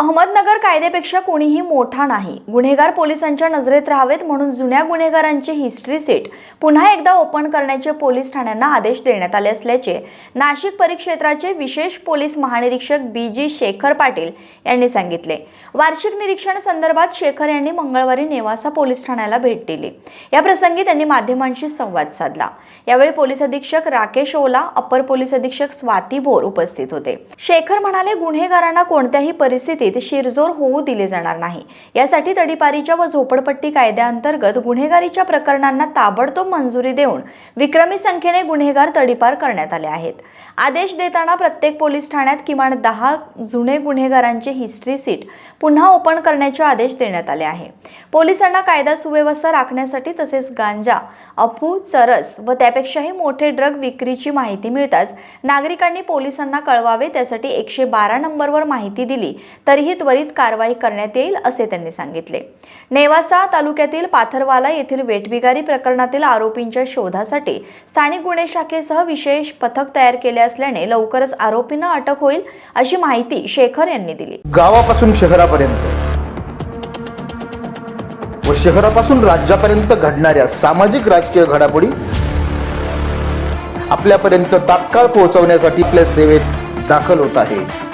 अहमदनगर कायद्यापेक्षा कोणीही मोठा नाही. गुन्हेगार पोलिसांच्या नजरेत राहावेत म्हणून जुन्या गुन्हेगारांची हिस्ट्री सीट पुन्हा एकदा ओपन करण्याचे पोलीस ठाण्यांना आदेश देण्यात आले असल्याचे नाशिक परिक्षेत्राचे विशेष पोलीस महानिरीक्षक बी जी शेखर पाटील यांनी सांगितले. वार्षिक निरीक्षण संदर्भात शेखर यांनी मंगळवारी नेवासा पोलीस ठाण्याला भेट दिली. या प्रसंगी त्यांनी माध्यमांशी संवाद साधला. यावेळी पोलीस अधीक्षक राकेश ओला अपर पोलीस अधीक्षक स्वाती भोर उपस्थित होते. शेखर म्हणाले गुन्हेगारांना कोणत्याही परिस्थितीत शिरजोर होऊ दिले जाणार नाही. यासाठी तडीपारीच्या व झोपडपट्टी कायद्याअंतर्गत गुन्हेगारीच्या प्रकरणांना ताबडतोब मंजुरी देऊन विक्रमी संख्येने गुन्हेगार तडीपार करण्यात आले आहेत. आदेश देताना प्रत्येक पोलीस ठाण्यात किमान दहा जुने गुन्हेगारांची हिस्ट्री सीट पुन्हा ओपन करण्याचे आदेश देण्यात आले आहे. पोलिसांना कायदा सुव्यवस्था राखण्यासाठी तसेच गांजा अफू चरस व त्यापेक्षाही मोठे ड्रग विक्रीची माहिती मिळताच नागरिकांनी पोलिसांना कळवावे त्यासाठी एकशे बारा नंबरवर माहिती दिली तरीही त्वरित कारवाई करण्यात येईल असे त्यांनी सांगितले. नेवासा तालुक्यातील पाथरवाला येथील वेठबिगारी प्रकरणातील आरोपींच्या शोधासाठी स्थानिक गुन्हे शाखेसह विशेष पथक तयार केले असल्याने लवकरच आरोपींना अटक होईल अशी माहिती शेखर यांनी दिली. गावापासून शहरापर्यंत व शहरापासून राज्यापर्यंत घडणाऱ्या सामाजिक राजकीय घडामोडी आपल्यापर्यंत तात्काळ पोहोचवण्यासाठी आपल्या सेवेत दाखल होत आहे.